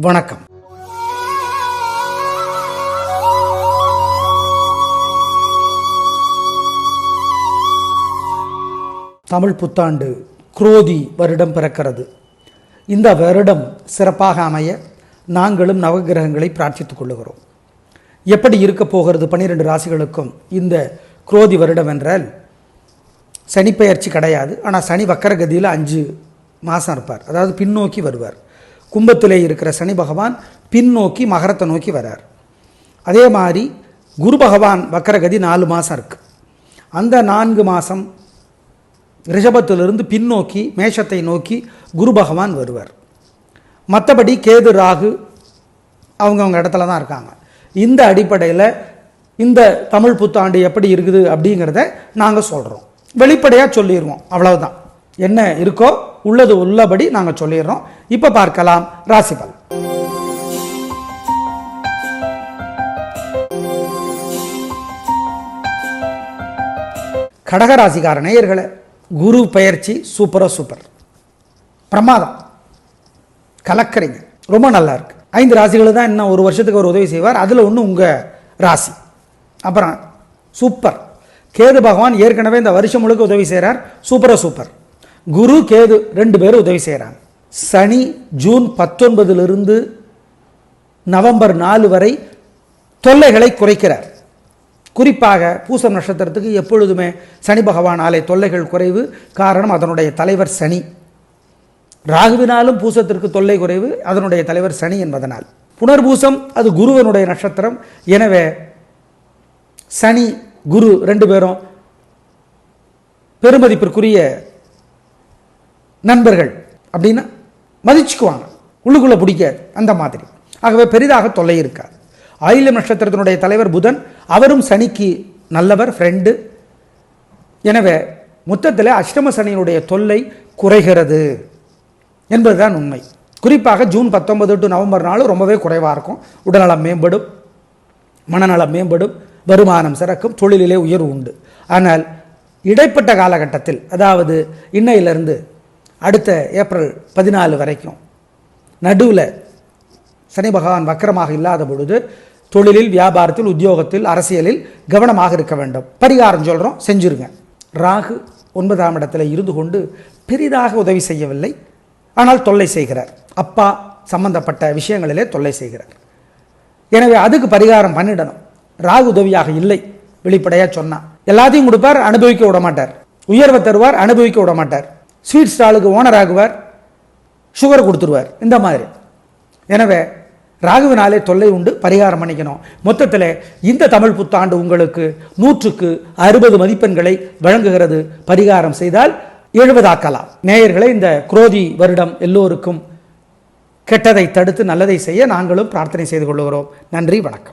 வணக்கம். தமிழ் புத்தாண்டு குரோதி வருடம் பிறக்கிறது. இந்த வருடம் சிறப்பாக அமைய நாங்களும் நவகிரகங்களை பிரார்த்தித்துக் கொள்ளுகிறோம். எப்படி இருக்க போகிறது பன்னிரெண்டு ராசிகளுக்கும் இந்த குரோதி வருடம் என்றால் சனிப்பெயர்ச்சி கிடையாது. ஆனால் சனி வக்கரகதியில் அஞ்சு மாதம் இருப்பார். அதாவது பின்னோக்கி வருவார். கும்பத்திலே இருக்கிற சனி பகவான் பின்னோக்கி மகரத்தை நோக்கி வரார். அதே மாதிரி குரு பகவான் வக்கரகதி நாலு மாதம் இருக்குது அந்த நான்கு மாதம் ரிஷபத்திலிருந்து பின்னோக்கி மேஷத்தை நோக்கி குரு பகவான் வருவார். மற்றபடி கேது ராகு அவங்கவுங்க இடத்துல தான் இருக்காங்க. இந்த அடிப்படையில் இந்த தமிழ் புத்தாண்டு எப்படி இருக்குது அப்படிங்கிறத நாங்கள் சொல்கிறோம் வெளிப்படையாக சொல்லிடுவோம் அவ்வளவுதான். என்ன இருக்கோ உள்ளது உள்ளபடி நாங்கள் சொல்லிடுறோம். இப்போ பார்க்கலாம். ராசிபல் கடகராசிக்கார நேயர்களை குரு பயிற்சி சூப்பரோ சூப்பர் பிரமாதம். கலக்கறீங்க ரொம்ப நல்லா இருக்கு. ஐந்து ராசிகள் தான் இன்னும் ஒரு வருஷத்துக்கு ஒரு உதவி செய்வார். அதில் ஒன்று உங்கள் ராசி. அப்புறம் சூப்பர் கேது பகவான் ஏற்கனவே இந்த வருஷம் முழுக்க உதவி செய்கிறார் சூப்பரோ சூப்பர் குரு கேது ரெண்டு பேரும் உதவி செய்கிறாங்க சனி ஜூன் பத்தொன்பதிலிருந்து நவம்பர் நாலு வரை தொல்லைகளை குறைக்கிறார். குறிப்பாக பூசம் நட்சத்திரத்துக்கு எப்பொழுதுமே சனி பகவானாலே தொல்லைகள் குறைவு. காரணம் அதனுடைய தலைவர் சனி. ராகுவினாலும் பூசத்திற்கு தொல்லை குறைவு அதனுடைய தலைவர் சனி என்பதனால். புனர்பூசம் அது குருவனுடைய நட்சத்திரம். எனவே சனி குரு ரெண்டு பேரும் பெருமதிப்பிற்குரிய நண்பர்கள் அப்படின்னா மதிச்சுக்குவாங்க. உள்ளுக்குள்ளே பிடிக்காது அந்த மாதிரி. ஆகவே பெரிதாக தொல்லை இருக்காது. ஆயிலம் நட்சத்திரத்தினுடைய தலைவர் புதன் அவரும் சனிக்கு நல்லவர் ஃப்ரெண்டு எனவே மொத்தத்தில் அஷ்டம சனியினுடைய தொல்லை குறைகிறது என்பதுதான் உண்மை. குறிப்பாக ஜூன் பத்தொன்பது டு நவம்பர் நாள் ரொம்பவே குறைவாக இருக்கும். உடல்நலம் மேம்படும் மனநலம் மேம்படும் வருமானம் சிறக்கும் தொழிலிலே உயர்வு உண்டு. ஆனால் இடைப்பட்ட காலகட்டத்தில் அதாவது இன்னையிலிருந்து அடுத்த ஏப்ரல் பதினாலு வரைக்கும். நடுவில் சனி பகவான் வக்கரமாக இல்லாத பொழுது தொழிலில் வியாபாரத்தில் உத்தியோகத்தில் அரசியலில் கவனமாக இருக்க வேண்டும். பரிகாரம் சொல்கிறோம் செஞ்சுருங்க. ராகு ஒன்பதாம் இடத்துல இருந்து கொண்டு பெரிதாக உதவி செய்யவில்லை. ஆனால் தொல்லை செய்கிறார். அப்பா சம்பந்தப்பட்ட விஷயங்களிலே தொல்லை செய்கிறார். எனவே அதுக்கு பரிகாரம் பண்ணிடணும். ராகு உதவியாக இல்லை வெளிப்படையாக சொன்னால் எல்லாத்தையும் கொடுப்பார் அனுபவிக்க விட மாட்டார். உயர்வை தருவார் அனுபவிக்க விட மாட்டார். ஸ்வீட் ஸ்டாலுக்கு ஓனர் ஆகுவார் சுகர் கொடுத்துருவார் இந்த மாதிரி. எனவே ராகுவினாலே தொல்லை உண்டு பரிகாரம் பண்ணிக்கணும். மொத்தத்தில் இந்த தமிழ் புத்தாண்டு உங்களுக்கு நூற்றுக்கு அறுபது மதிப்பெண்களை வழங்குகிறது. பரிகாரம் செய்தால் எழுபதாக்கலாம். நேயர்களை இந்த குரோதி வருடம் எல்லோருக்கும் கெட்டதை தடுத்து நல்லதை செய்ய நாங்களும் பிரார்த்தனை செய்து கொள்கிறோம். நன்றி வணக்கம்.